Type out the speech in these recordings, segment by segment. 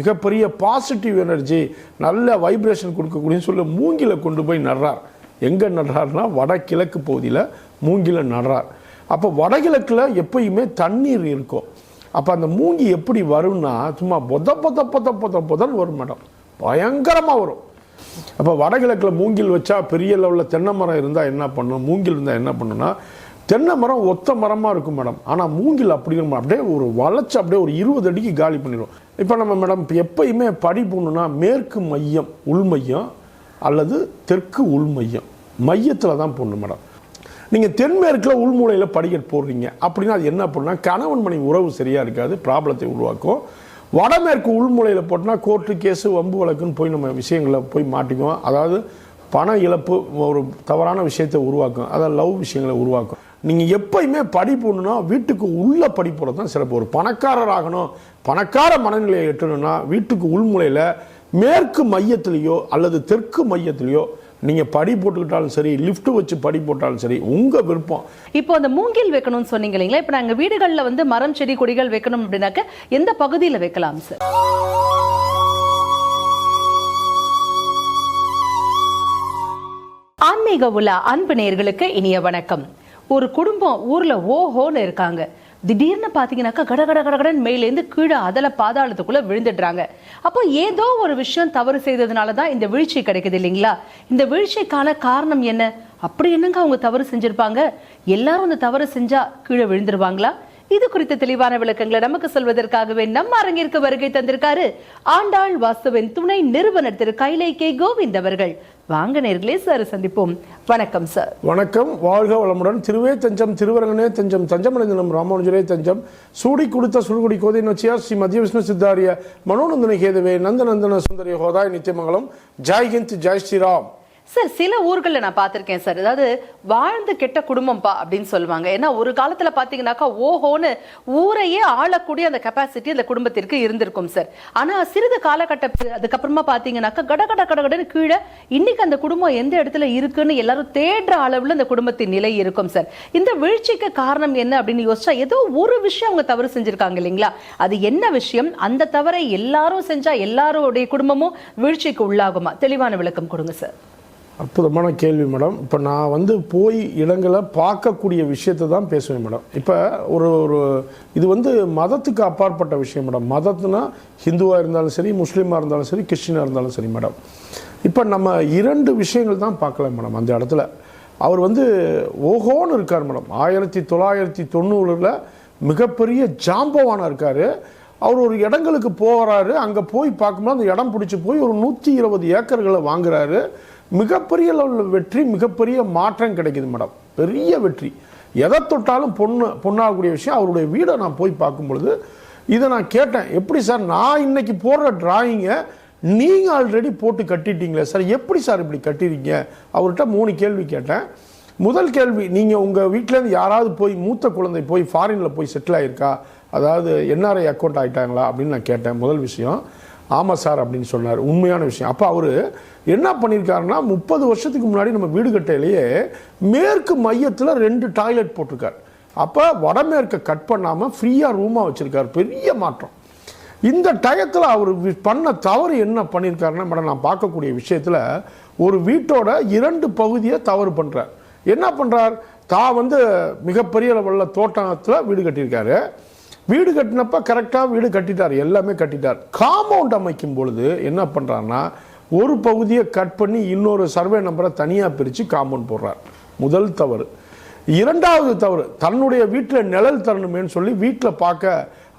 மிகப்பெரிய positive energy நல்ல vibration கொடுக்கக்கூடியன்னு சொல்லி மூங்கில கொண்டு போய் நடுறார். எங்கே நடுறாருன்னா வடகிழக்கு பகுதியில் மூங்கில நடுறார். அப்போ வடகிழக்கில் எப்பயுமே தண்ணீர் இருக்கும். அப்போ அந்த மூங்கி எப்படி வரும்னா சும்மா பொத பொத பொத பொத பொதல் வரும் மேடம். பயங்கரமாக வரும். அப்போ வடகிழக்கில் மூங்கில் வச்சா பெரிய லெவலில் தென்னை மரம் இருந்தால் என்ன பண்ணும்? மூங்கில் இருந்தால் என்ன பண்ணுன்னா தென்னை மரம் ஒத்த மரமாக இருக்கும் மேடம். ஆனால் மூங்கில் அப்படி இருக்கும். அப்படியே ஒரு வளைச்சு அப்படியே ஒரு இருபது அடிக்கு காலி பண்ணிடும் இப்போ நம்ம மேடம் இப்போ எப்பயுமே படி போடணுன்னா மேற்கு மையம் உள்மையம் அல்லது தெற்கு உள்மையம் மையத்தில் தான் போடணும் மேடம். நீங்கள் தென்மேற்கில் உள்மூலையில் படிக்கட் போடுறீங்க. அப்படின்னா அது என்ன பண்ணுன்னா கணவன் மணி உறவு சரியாக இருக்காது ப்ராப்ளத்தை உருவாக்கும். வடமேற்கு உள்மூலையில் போட்டோம்னா கோர்ட்டு கேஸு வம்பு வழக்குன்னு போய் நம்ம விஷயங்களில் போய் மாட்டிக்குவோம். அதாவது பண இழப்பு ஒரு தவறான விஷயத்தை உருவாக்கும். அதாவது லவ் விஷயங்களை உருவாக்கும். நீங்கள் எப்பயுமே படி வீட்டுக்கு உள்ள படி போடுறது தான் சிறப்பு. ஒரு பணக்காரர் ஆகணும் பணக்கார மனநிலையை எட்டணும்னா வீட்டுக்கு உள்முலையில் மேற்கு மையத்திலேயோ அல்லது தெற்கு மையத்திலேயோ நீங்கள் படி போட்டுக்கிட்டாலும் சரி லிஃப்ட் வச்சு படி போட்டாலும் சரி உங்கள் விருப்பம். இப்போ அந்த மூங்கில் வைக்கணும்னு சொன்னீங்க இல்லைங்களா? இப்போ நாங்கள் வீடுகளில் வந்து மரம் செடி கொடிகள் வைக்கணும் அப்படின்னாக்க எந்த பகுதியில் வைக்கலாம் சார் ஆன்மீக உலா அன்பு நேர்களுக்கு இனிய வணக்கம். ஒரு குடும்பம் ஊர்ல ஓஹோன்னு இருக்காங்க. திடீர்னு பாத்தீங்கன்னாக்கா கட கட கடகடன் மேலேருந்து கீழே அதில் பாதாளத்துக்குள்ள விழுந்துடுறாங்க. அப்போ ஏதோ ஒரு விஷயம் தவறு செய்ததுனால தான் இந்த வீழ்ச்சி கிடைக்குது இல்லைங்களா? இந்த வீழ்ச்சிக்கான காரணம் என்ன? அப்படி என்னங்க அவங்க தவறு செஞ்சிருப்பாங்க? எல்லாரும் அந்த தவறு செஞ்சா கீழே விழுந்துருவாங்களா? இது குறித்த தெளிவான விளக்கங்களை நமக்கு சொல்வதற்காகவே நம்ம அரங்கிற்கு வருகை தந்திருக்காரு ஆண்டாள் வாசுவின் துணை நிறுவனர் திரு கைலை கே கோவிந்த் அவர்கள். வாங்க நேர்களே சார் சந்திப்போம். வணக்கம் சார் வணக்கம். வாழ்க வளமுடன். திருவே தஞ்சம் திருவரங்கனே தஞ்சம் தஞ்சமடைந்தனம் ராமானுஜரே தஞ்சம். சூடி கொடுத்த சுடுகுடி கோதை நச்சியா ஸ்ரீ மத்திய விஷ்ணு சித்தாரிய மனோநந்தன கேதுவே நந்தநந்தன சுந்தரிய ஹோதாய் நித்தியமங்கலம். Joy Hind Joy Sriram. Sir சில ஊர்களில் நான் பார்த்துருக்கேன் சார். அதாவது வாழ்ந்து கெட்ட குடும்பம்ப்பா அப்படின்னு சொல்லுவாங்க. ஏன்னா ஒரு காலத்தில் பார்த்தீங்கன்னாக்கா ஓஹோன்னு ஊரையே ஆளக்கூடிய அந்த கெப்பாசிட்டி அந்த குடும்பத்திற்கு இருந்திருக்கும் சார். ஆனால் சிறிது காலகட்ட அதுக்கப்புறமா பார்த்தீங்கன்னாக்கா கட கட கடகடன்னு கீழே இன்னைக்கு அந்த குடும்பம் எந்த இடத்துல இருக்குன்னு எல்லாரும் தேடுற அளவில் அந்த குடும்பத்தின் நிலை இருக்கும் சார். இந்த வீழ்ச்சிக்கு காரணம் என்ன அப்படின்னு யோசிச்சா ஏதோ ஒரு விஷயம் அவங்க தவறு செஞ்சிருக்காங்க இல்லைங்களா? அது என்ன விஷயம்? அந்த தவறை எல்லாரும் செஞ்சா எல்லாருடைய குடும்பமும் வீழ்ச்சிக்கு உள்ளாகுமா? தெளிவான விளக்கம் கொடுங்க சார். அற்புதமான கேள்வி மேடம். இப்போ நான் வந்து போய் இடங்களை பார்க்கக்கூடிய விஷயத்தை தான் பேசுவேன் மேடம். இப்போ ஒரு ஒரு இது வந்து மதத்துக்கு அப்பாற்பட்ட விஷயம் மேடம். மதத்துனா ஹிந்துவாக இருந்தாலும் சரி முஸ்லீமாக இருந்தாலும் சரி கிறிஸ்டினாக இருந்தாலும் சரி மேடம். இப்போ நம்ம இரண்டு விஷயங்கள் தான் பார்க்கலாம் மேடம் அந்த இடத்துல. அவர் வந்து ஓஹோன்னு இருக்கார் மேடம். ஆயிரத்தி தொள்ளாயிரத்தி தொண்ணூறில் மிகப்பெரிய ஜாம்பவானாக இருக்கார். அவர் ஒரு இடங்களுக்கு போகிறாரு அங்கே போய் பார்க்கும்போது அந்த இடம் பிடிச்சி போய் ஒரு நூற்றி இருபது ஏக்கர்களை வாங்குறாரு. மிகப்பெரிய லெவலில் வெற்றி மிகப்பெரிய மாற்றம் கிடைக்குது மேடம். பெரிய வெற்றி. எதை தொட்டாலும் பொண்ணு பொண்ணாகக்கூடிய விஷயம் அவருடைய வீடை நான் போய் பார்க்கும் பொழுது இதை நான் கேட்டேன். எப்படி சார் நான் இன்னைக்கு போடுற டிராயிங்கை நீங்கள் ஆல்ரெடி போட்டு கட்டிட்டீங்களே சார்? எப்படி சார் இப்படி கட்டிருக்கீங்க அவர்கிட்ட மூணு கேள்வி கேட்டேன். முதல் கேள்வி நீங்கள் உங்கள் வீட்டிலேருந்து யாராவது போய் மூத்த குழந்தை போய் ஃபாரினில் போய் செட்டில் ஆகிருக்கா அதாவது என்ஆர்ஐ அக்கௌண்ட் ஆகிட்டாங்களா அப்படின்னு நான் கேட்டேன். முதல் விஷயம். ஆமாம் சார் அப்படின்னு சொன்னார். உண்மையான விஷயம். அப்போ அவர் என்ன பண்ணியிருக்காருன்னா முப்பது வருஷத்துக்கு முன்னாடி நம்ம வீடு கட்டையிலேயே மேற்கு மையத்தில் ரெண்டு டாய்லெட் போட்டிருக்கார். அப்போ வடமேற்கை கட் பண்ணாமல் ஃப்ரீயாக ரூமாக வச்சுருக்கார். பெரிய மாற்றம். இந்த டயத்தில் அவர் வி- பண்ண தவறு என்ன பண்ணியிருக்காருன்னா மேடம் நான் பார்க்கக்கூடிய விஷயத்தில் ஒரு வீட்டோட இரண்டு பகுதியை தவறு பண்ணுறார் என்ன பண்ணுறார் தான் வந்து மிகப்பெரிய லெவலில் தோட்டத்தில் வீடு கட்டியிருக்காரு. வீடு கட்டினப்ப கரெக்டாக வீடு கட்டிட்டார் எல்லாமே கட்டிட்டார். காம்பவுண்ட் அமைக்கும் பொழுது என்ன பண்ணுறாருன்னா ஒரு பகுதியை கட் பண்ணி இன்னொரு சர்வே நம்பரை தனியாக பிரித்து காம்பவுண்ட் போடுறார். முதல் தவறு. இரண்டாவது தவறு தன்னுடைய வீட்டில் நிழல் தரணுமேன்னு சொல்லி வீட்டில் பார்க்க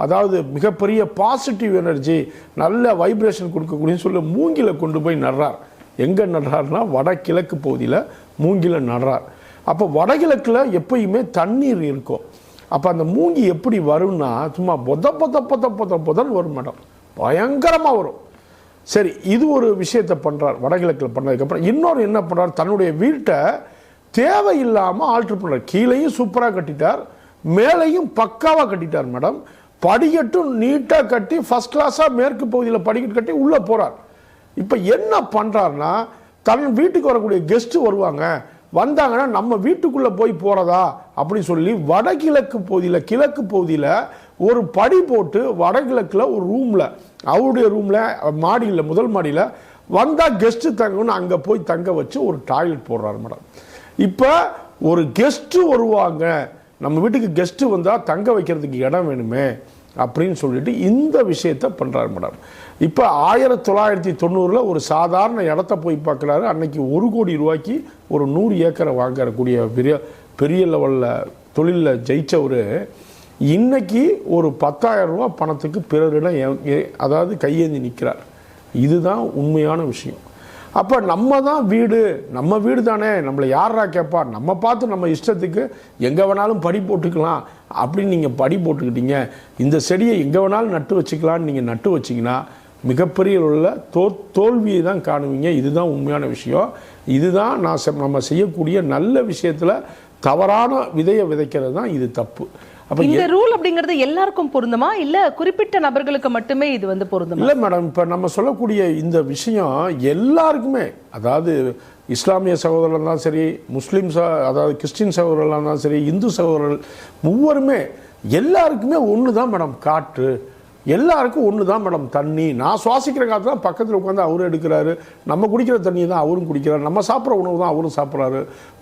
அதாவது மிகப்பெரிய பாசிட்டிவ் எனர்ஜி நல்ல வைப்ரேஷன் கொடுக்கக்கூடியன்னு சொல்லி மூங்கில கொண்டு போய் நடுறார். எங்கே நடுறாருன்னா வடகிழக்கு பகுதியில் மூங்கில நடுறார். அப்போ வடகிழக்கில் எப்பயுமே தண்ணீர் இருக்கும். அப்போ அந்த மூங்கி எப்படி வரும்னா சும்மா பொத பொத பொத பொத பொதன்னு வரும் மேடம். பயங்கரமாக வரும். சரி இது ஒரு விஷயத்தை பண்ணுறார் வடகிழக்கில் பண்ணதுக்கப்புறம். இன்னொரு என்ன பண்ணுறார் தன்னுடைய வீட்டை தேவையில்லாமல் ஆல்ட்ரு பண்ணுறார் கீழேயும் சூப்பராக கட்டிட்டார் மேலேயும் பக்காவாக கட்டிட்டார் மேடம். படிக்கட்டும் நீட்டாக கட்டி ஃபஸ்ட் கிளாஸாக மேற்கு பகுதியில் படிக்கட்டு கட்டி உள்ளே போகிறார் இப்போ என்ன பண்ணுறாருன்னா தன் வீட்டுக்கு வரக்கூடிய கெஸ்ட்டு வருவாங்க. வந்தாங்கன்னா நம்ம வீட்டுக்குள்ளே போய் போகிறதா அப்படின்னு சொல்லி வடகிழக்கு பகுதியில் கிழக்கு பகுதியில் ஒரு படி போட்டு வடகிழக்கில் ஒரு ரூமில் அவருடைய ரூமில் மாடியில் முதல் மாடியில் வந்தால் கெஸ்ட்டு தங்கணும்னு அங்கே போய் தங்க வச்சு ஒரு டாய்லெட் போடுறாரு மேடம். இப்போ ஒரு கெஸ்ட்டு வருவாங்க. நம்ம வீட்டுக்கு கெஸ்ட்டு வந்தால் தங்க வைக்கிறதுக்கு இடம் வேணுமே அப்படின்னு சொல்லிட்டு இந்த விஷயத்த பண்ணுறாரு மேடம். இப்போ ஆயிரத்தி தொள்ளாயிரத்தி தொண்ணூறில் ஒரு சாதாரண இடத்த போய் பார்க்குறாரு. அன்னைக்கு ஒரு கோடி ரூபாய்க்கு ஒரு நூறு ஏக்கரை வாங்கக்கூடிய பெரிய பெரிய லெவலில் தொழிலில் ஜெயித்தவர் இன்னைக்கு ஒரு பத்தாயிரம் ரூபாய் பணத்துக்கு பிறரிடம் எ- அதாவது கையேந்தி நிற்கிறார் இதுதான் உண்மையான விஷயம். அப்போ நம்ம தான் வீடு நம்ம வீடு தானே நம்மளை யாரா கேட்பா நம்ம பார்த்து நம்ம இஷ்டத்துக்கு எங்கே வேணாலும் படி போட்டுக்கலாம். அப்படின்னு நீங்கள் படி போட்டுக்கிட்டீங்க. இந்த செடியை எங்கே வேணாலும் நட்டு வச்சுக்கலான்னு நீங்கள் நட்டு வச்சிங்கன்னா மிகப்பெரிய உள்ள தோ தோல்வியை தான் காணுவீங்க. இதுதான் உண்மையான விஷயம். இதுதான் நான் நம்ம செய்யக்கூடிய நல்ல விஷயத்தில் தவறான விதையை விதைக்கிறது தான் இது தப்பு. அப்போ இந்த ரூல் அப்படிங்கிறது எல்லாருக்கும் பொருந்துமா? இல்ல குறிப்பிட்ட நபர்களுக்கு மட்டுமே இது வந்து பொருந்துமா? இல்லை மேடம் இப்போ நம்ம சொல்லக்கூடிய இந்த விஷயம் எல்லாருக்குமே அதாவது இஸ்லாமிய சகோதரர்கள் இருந்தாலும் சரி முஸ்லீம் ச அதாவது கிறிஸ்டின் சகோதரர்களாக இருந்தாலும் சரி இந்து சகோதரர்கள் மூவருமே எல்லாருக்குமே ஒன்று தான் மேடம் காற்று. எல்லாருக்கும் ஒன்று தான் மேடம் தண்ணி. நான் சுவாசிக்கிற காற்று தான் பக்கத்தில் உட்காந்து அவரும் எடுக்கிறாரு. நம்ம குடிக்கிற தண்ணியை தான் அவரும் குடிக்கிறாரு. நம்ம சாப்பிட்ற உணவு தான் அவரும் சாப்பிட்றாரு.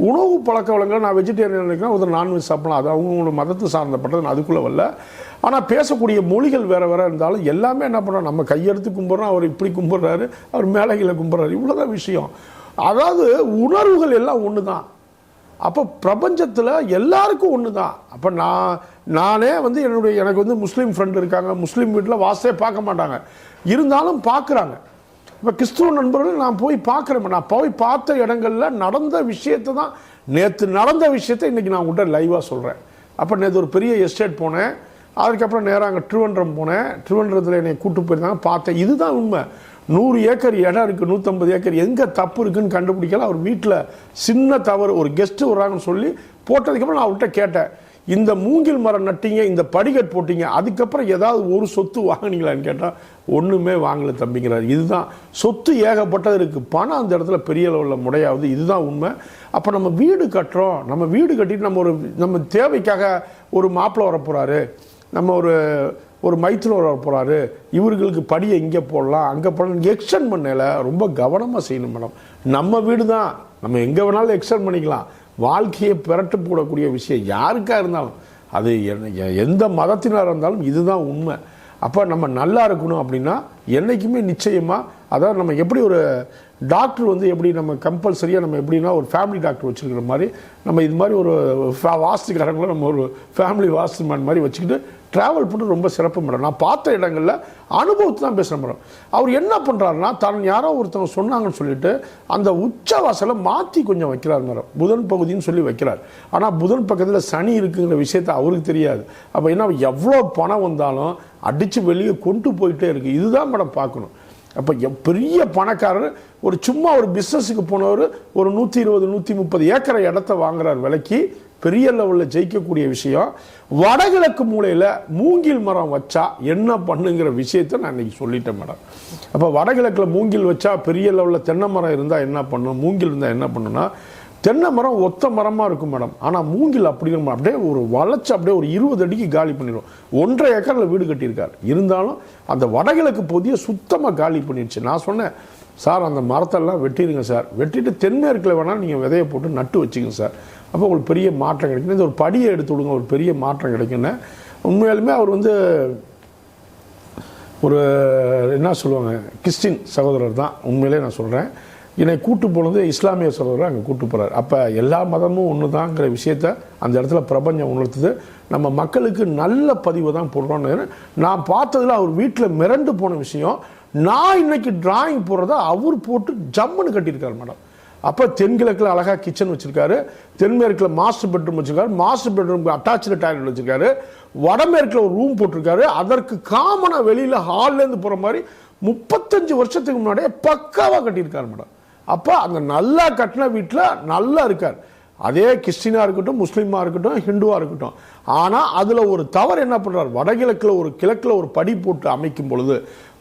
உணவு பழக்க வழக்கங்கள் நான் வெஜிடேரியன் நினைக்கிறேன் ஒருத்தர் நான்வெஜ் சாப்பிடலாம். அது அவங்களோட மதத்து சார்ந்தப்பட்டது நான் அதுக்குள்ளே வரல. ஆனால் பேசக்கூடிய மொழிகள் வேறு வேறு இருந்தாலும் எல்லாமே என்ன பண்ணுறோம் நம்ம கையெடுத்து கும்பிட்றோம் அவர் இப்படி கும்பிட்றாரு அவர் மேலகையில் கும்பிட்றாரு. இவ்வளோதான் விஷயம். அதாவது உணர்வுகள் எல்லாம் ஒன்று தான் அப்போ பிரபஞ்சத்தில் எல்லாருக்கும் ஒன்று தான் அப்போ நான் நானே வந்து என்னுடைய எனக்கு வந்து முஸ்லீம் ஃப்ரெண்ட் இருக்காங்க முஸ்லீம் வீட்டில் வாசே பார்க்க மாட்டாங்க. இருந்தாலும் பார்க்குறாங்க. இப்போ கிறிஸ்துவ நண்பர்கள் நான் போய் பார்க்குறேன். நான் போய் பார்த்த இடங்களில் நடந்த விஷயத்தை தான் நேற்று நடந்த விஷயத்தை இன்றைக்கி நான் உங்கள்கிட்ட லைவாக சொல்கிறேன் அப்போ நேற்று ஒரு பெரிய எஸ்டேட் போனேன். அதுக்கப்புறம் நேராக அங்கே திருவன்றம் போனேன். திருவன்றத்தில் என்னை கூட்டு போயிருந்தாங்க பார்த்தேன். இதுதான் உண்மை. நூறு ஏக்கர் இடம் இருக்குது நூற்றம்பது ஏக்கர். எங்கே தப்பு இருக்குன்னு கண்டுபிடிக்கல. அவர் வீட்டில் சின்ன தவறு ஒரு கெஸ்ட்டு வர்றாங்கன்னு சொல்லி போட்டதுக்கப்புறம் நான் அவர்கிட்ட கேட்டேன். இந்த மூங்கில் மரம் நட்டிங்க இந்த படிக்கட் போட்டிங்க அதுக்கப்புறம் ஏதாவது ஒரு சொத்து வாங்கினீங்களான்னு கேட்டால் ஒன்றுமே வாங்கலை தம்பிங்கிறார். இதுதான். சொத்து ஏகப்பட்டது இருக்குது பணம் அந்த இடத்துல பெரிய லெவலில் முடையாவது இதுதான் உண்மை. அப்போ நம்ம வீடு கட்டுறோம். நம்ம வீடு கட்டிட்டு நம்ம ஒரு நம்ம தேவைக்காக ஒரு மாப்பிள்ளை வரப்போகிறாரு நம்ம ஒரு ஒரு மைத்தில் போகிறாரு இவர்களுக்கு படியை இங்கே போடலாம் அங்கே போடலாம் எக்ஸ்டெண்ட் பண்ணல ரொம்ப கவனமாக செய்யணும் மேடம். நம்ம வீடு தான். நம்ம எங்கே வேணாலும் எக்ஸ்டெண்ட் பண்ணிக்கலாம். வாழ்க்கையை பிறட்டு போடக்கூடிய விஷயம் யாருக்கா இருந்தாலும். அது என்ன- எந்த மதத்தினராக இருந்தாலும் இதுதான் உண்மை. அப்போ நம்ம நல்லா இருக்கணும் அப்படின்னா என்றைக்குமே நிச்சயமாக அதாவது நம்ம எப்படி ஒரு டாக்டர் வந்து எப்படி நம்ம கம்பல்சரியாக நம்ம எப்படின்னா ஒரு ஃபேமிலி டாக்டர் வச்சுருக்கிற மாதிரி நம்ம இது மாதிரி ஒரு ஃபா- வாஸ்துக்காரங்களை நம்ம ஒரு ஃபேமிலி வாஸ்து மேன் மாதிரி வச்சுக்கிட்டு ட்ராவல் பண்ணி ரொம்ப சிறப்பு மேடம். நான் பார்த்த இடங்களில் அனுபவத்தை தான் பேசுகிறேன் மேடம். அவர் என்ன பண்ணுறாருன்னா தன் யாரோ ஒருத்தவங்க சொன்னாங்கன்னு சொல்லிட்டு அந்த உச்சவாசலை மாற்றி கொஞ்சம் வைக்கிறார் மேடம். புதன் பகுதின்னு சொல்லி வைக்கிறார். ஆனால் புதன் பக்கத்தில் சனி இருக்குங்கிற விஷயத்தை அவருக்கு தெரியாது. அப்போ என்ன எவ்வளோ பணம் வந்தாலும் அடித்து வெளியே கொண்டு போயிட்டே இருக்குது இதுதான் மேடம் பார்க்கணும். அப்போ பெரிய பணக்காரர் ஒரு சும்மா ஒரு பிஸ்னஸுக்கு போனவர் ஒரு நூற்றி இருபது நூற்றி முப்பது ஏக்கரை இடத்த வாங்குறார் விலைக்கு. பெரிய லெவலில் ஜெயிக்கக்கூடிய விஷயம். வடகிழக்கு மூலையில் மூங்கில் மரம் வச்சா என்ன பண்ணுங்கிற விஷயத்தை நான் இன்றைக்கி சொல்லிட்டேன் மேடம். அப்போ வடகிழக்கில் மூங்கில் வச்சா பெரிய லெவலில் தென்னை மரம் இருந்தால் என்ன பண்ணும்? மூங்கில் இருந்தால் என்ன பண்ணுன்னா தென்னை மரம் ஒத்த மரமாக இருக்கும் மேடம். ஆனால் மூங்கில் அப்படி அப்படியே ஒரு வளைச்சு அப்படியே ஒரு இருபது அடிக்கு காலி பண்ணிடும் ஒன்றரை ஏக்கரில் வீடு கட்டியிருக்கார். இருந்தாலும் அந்த வடகிழக்கு பகுதியை சுத்தமாக காலி பண்ணிடுச்சு நான் சொன்னேன் சார் அந்த மரத்தெல்லாம் வெட்டிடுங்க சார். வெட்டிட்டு தென்மேற்கில் வேணால் நீங்கள் விதையை போட்டு நட்டு வச்சுக்கோங்க சார். அப்போ உங்களுக்கு பெரிய மாற்றம் கிடைக்கும். இந்த ஒரு படியை எடுத்து விடுங்க ஒரு பெரிய மாற்றம் கிடைக்குன்னு உண்மையாலுமே அவர் வந்து ஒரு என்ன சொல்லுவாங்க கிறிஸ்டின் சகோதரர் தான். உண்மையிலே நான் சொல்கிறேன் என்னை கூட்டு போனது இஸ்லாமிய சகோதரர் அங்கே கூட்டு போகிறார் அப்போ எல்லா மதமும் ஒன்று தாங்கிற விஷயத்த அந்த இடத்துல பிரபஞ்சம் உணர்த்துது. நம்ம மக்களுக்கு நல்ல பதிவு தான் போடுறோன்னு நான் பார்த்ததுல அவர் வீட்டில் மிரண்டு போன விஷயம் நான் இன்னைக்கு டிராயிங் போடுறத அவர் போட்டு ஜம்முன்னு கட்டியிருக்காரு மேடம். அப்போ தென்கிழக்கில் அழகாக கிச்சன் வச்சுருக்காரு தென்மேற்கில் மாஸ்டர் பெட்ரூம் வச்சுருக்காரு மாஸ்டர் பெட்ரூம்க்கு அட்டாச்சு டாய்லெட் வச்சிருக்காரு வடமேற்கில் ஒரு ரூம் போட்டிருக்காரு அதற்கு காமனாக வெளியில் ஹால்லேருந்து போகிற மாதிரி முப்பத்தஞ்சு வருஷத்துக்கு முன்னாடியே பக்காவாக கட்டியிருக்காரு மேடம். அப்போ அந்த நல்லா கட்டின வீட்டில் நல்லா இருக்கார். அதே கிறிஸ்டினாக இருக்கட்டும் முஸ்லீமாக இருக்கட்டும் ஹிந்துவாக இருக்கட்டும். ஆனால் அதில் ஒரு தவறு என்ன பண்ணுறார் வடகிழக்கில் ஒரு கிழக்கில் ஒரு படி போட்டு அமைக்கும் பொழுது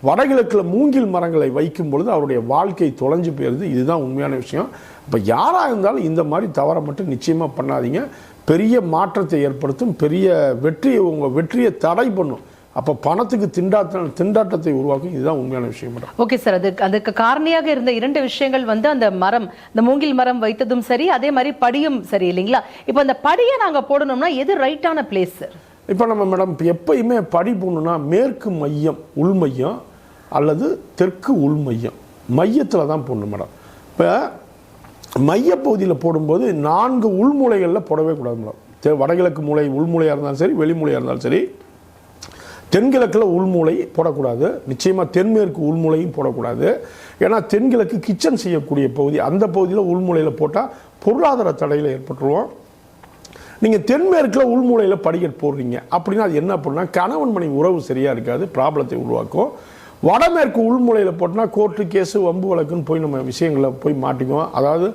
வடகிழக்கில் மூங்கில் மரங்களை வைக்கும் பொழுது அவருடைய வாழ்க்கை தொலைஞ்சு போயிருது. இதுதான் உண்மையான விஷயம். இப்போ யாராக இருந்தாலும் இந்த மாதிரி தவறை மட்டும் நிச்சயமாக பண்ணாதீங்க. பெரிய மாற்றத்தை ஏற்படுத்தும் பெரிய வெற்றியை உங்கள் வெற்றியை தடை பண்ணும். அப்போ பணத்துக்கு திண்டாட்ட திண்டாட்டத்தை உருவாக்கும். இதுதான் உண்மையான விஷயம் ஓகே சார். அதுக்கு அதுக்கு காரணியாக இருந்த இரண்டு விஷயங்கள் வந்து அந்த மரம் இந்த மூங்கில் மரம் வைத்ததும் சரி அதே மாதிரி படியும் சரி இல்லைங்களா? இப்போ அந்த படியை நாங்க போடணும்னா எது ரைட்டான பிளேஸ் சார்? இப்போ நம்ம மேடம் எப்பயுமே படி போடணும்னா மேற்கு மையம் உள் மையம் அல்லது தெற்கு உள் மையம். மையத்தில் தான் போடணும் மேடம். இப்போ மையப்பகுதியில் போடும்போது நான்கு உள்மூலைகளில் போடவே கூடாது மேடம். தே வடகிழக்கு மூலை உள்மூலையாக இருந்தாலும் சரி வெளிமூலையாக இருந்தாலும் சரி தென்கிழக்கில் உள்மூலை போடக்கூடாது. நிச்சயமாக தென்மேற்கு உள்மூலையும் போடக்கூடாது. ஏன்னா தென்கிழக்கு கிச்சன் செய்யக்கூடிய பகுதி அந்த பகுதியில் உள்மூலையில் போட்டால் பொருளாதார தடையில் ஏற்பட்டுருவோம். நீங்கள் தென்மேற்கில் உள்மூலையில் படிக்கட் போடுறீங்க. அப்படின்னா அது என்ன அப்படின்னா கணவன் மனைவி உறவு சரியாக இருக்காது ப்ராப்ளத்தை உருவாக்கும். வடமேற்கு உள்மூலையில் போட்டோம்னா கோர்ட்டு கேஸு வம்பு வழக்குன்னு போய் நம்ம விஷயங்களை போய் மாட்டிக்குவோம். அதாவது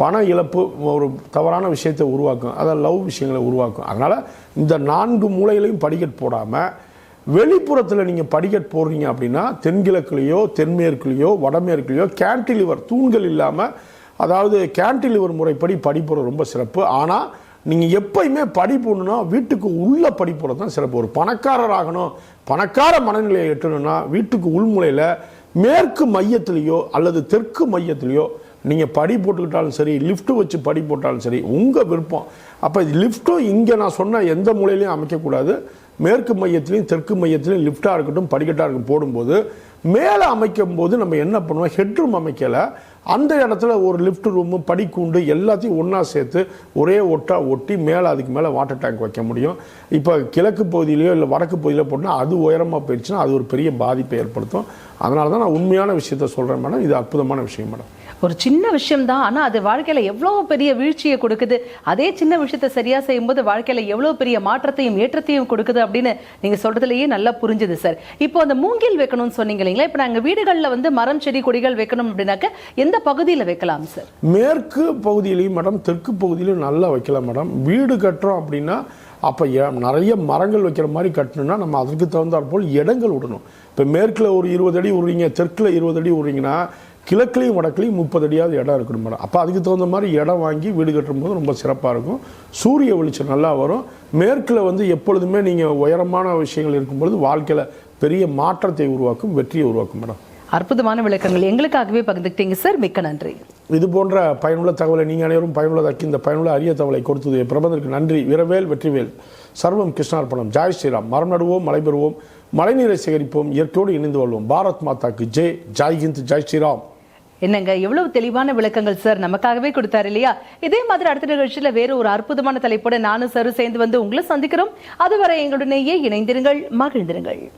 பண இழப்பு ஒரு தவறான விஷயத்தை உருவாக்கும். அதாவது லவ் விஷயங்களை உருவாக்கும். அதனால் இந்த நான்கு மூலையிலையும் படிக்கட் போடாமல் வெளிப்புறத்தில் நீங்கள் படிக்கட் போடுறீங்க அப்படின்னா தென்கிழக்குலேயோ தென்மேற்குலேயோ வடமேற்குலேயோ கேன்டிலிவர் தூண்கள் இல்லாமல் அதாவது கேன்டிலிவர் முறைப்படி படிப்புற ரொம்ப சிறப்பு. ஆனால் நீங்கள் எப்பயுமே படிப்புணுன்னா வீட்டுக்கு உள்ள படிப்புறது தான் சிறப்பு. ஒரு பணக்காரர் ஆகணும் பணக்கார மனநிலையை எட்டணும்னா வீட்டுக்கு உள்முறையில் மேற்கு மையத்திலேயோ அல்லது தெற்கு மையத்திலேயோ நீங்கள் படி போட்டுக்கிட்டாலும் சரி லிஃப்ட் வச்சு படி போட்டாலும் சரி உங்கள் விருப்பம். அப்போ இது லிஃப்ட்டும் இங்கே நான் சொன்ன எந்த மூலையிலையும் அமைக்கக்கூடாது. மேற்கு மையத்திலையும் தெற்கு மையத்திலையும் லிஃப்ட்டாக இருக்கட்டும் படிக்கட்டாக இருக்கட்டும் போடும்போது மேலே அமைக்கும் போது நம்ம என்ன பண்ணுவோம்? ஹெட்ரூம் அமைக்கலை. அந்த இடத்துல ஒரு லிஃப்ட் ரூமு படிக்கூண்டு எல்லாத்தையும் ஒன்றா சேர்த்து ஒரே ஒட்டா ஒட்டி மேலே அதுக்கு மேலே வாட்டர் டேங்க் வைக்க முடியும். இப்போ கிழக்கு பகுதியிலையோ இல்லை வடக்கு பகுதியிலோ போட்டால் அது உயரமாக போயிடுச்சுன்னா அது ஒரு பெரிய பாதிப்பை ஏற்படுத்தும். அதனால தான் நான் உண்மையான விஷயத்த சொல்கிறேன் மேடம். இது அற்புதமான விஷயம் மேடம். ஒரு சின்ன விஷயம் தான். ஆனால் அது வாழ்க்கையில் எவ்வளோ பெரிய வீழ்ச்சியை கொடுக்குது? அதே சின்ன விஷயத்தை சரியாக செய்யும்போது வாழ்க்கையில் எவ்வளோ பெரிய மாற்றத்தையும் ஏற்றத்தையும் கொடுக்குது அப்படின்னு நீங்கள் சொல்கிறதுலையே நல்லா புரிஞ்சுது சார் இப்போ அந்த மூங்கில் வைக்கணும்னு சொன்னீங்க இல்லைங்களா? இப்போ நாங்கள் வீடுகளில் வந்து மரம் செடி கொடிகள் வைக்கணும் அப்படின்னாக்க எந்த பகுதியில் வைக்கலாம் சார் மேற்கு பகுதியிலையும் மேடம் தெற்கு பகுதியிலையும் நல்லா வைக்கலாம் மேடம். வீடு கட்டுறோம் அப்படின்னா அப்போ நிறைய மரங்கள் வைக்கிற மாதிரி கட்டணும்னா நம்ம அதற்கு தகுந்தாற் போல் இடங்கள் விடணும். இப்போ மேற்கில் ஒரு இருபது அடி விடுறீங்க தெற்கில் இருபது அடி விடுறீங்கன்னா கிழக்குலையும் வடக்குலையும் முப்பது அடியாவது இடம் இருக்கணும் மேடம். அப்போ அதுக்கு தகுந்த மாதிரி இடம் வாங்கி வீடு கட்டும்போது ரொம்ப சிறப்பாக இருக்கும். சூரிய வெளிச்சம் நல்லா வரும். மேற்கில் வந்து எப்பொழுதுமே நீங்கள் உயரமான விஷயங்கள் இருக்கும்பொழுது வாழ்க்கையில் பெரிய மாற்றத்தை உருவாக்கும் வெற்றியை உருவாக்கும் மேடம். அற்புதமான விளக்கங்கள் எங்களுக்காகவே பகிர்ந்துக்கிட்டீங்க. சார் மிக்க நன்றி. இது போன்ற பயனுள்ள தகவலை நீங்கள் அனைவரும் பயனுள்ளதாக்கி இந்த பயனுள்ள அரிய தகவலை கொடுத்தது. பிரபந்தருக்கு நன்றி. வீரவேல் வெற்றிவேல். சர்வம் கிருஷ்ணார்ப்பணம் ஜாய் ஸ்ரீராம். மரம் நடுவோம் மழை பெறுவோம். மழைநீரை சேகரிப்போம். இயற்கையோடு இணைந்து வாழ்வோம். பாரத் மாதாக்கு ஜெய். ஜாய் ஹிந்த் ஜாய் ஸ்ரீராம். என்னங்க எவ்வளவு தெளிவான விளக்கங்கள் சார் நமக்காகவே கொடுத்தாரு இல்லையா? இதே மாதிரி அடுத்த நிகழ்ச்சியில வேற ஒரு அற்புதமான தலைப்போட நானும் சாரும் சேர்ந்து வந்து உங்களை சந்திக்கிறோம். அதுவரை எங்களுடனேயே இணைந்திருங்கள் மகிழ்ந்திருங்கள்.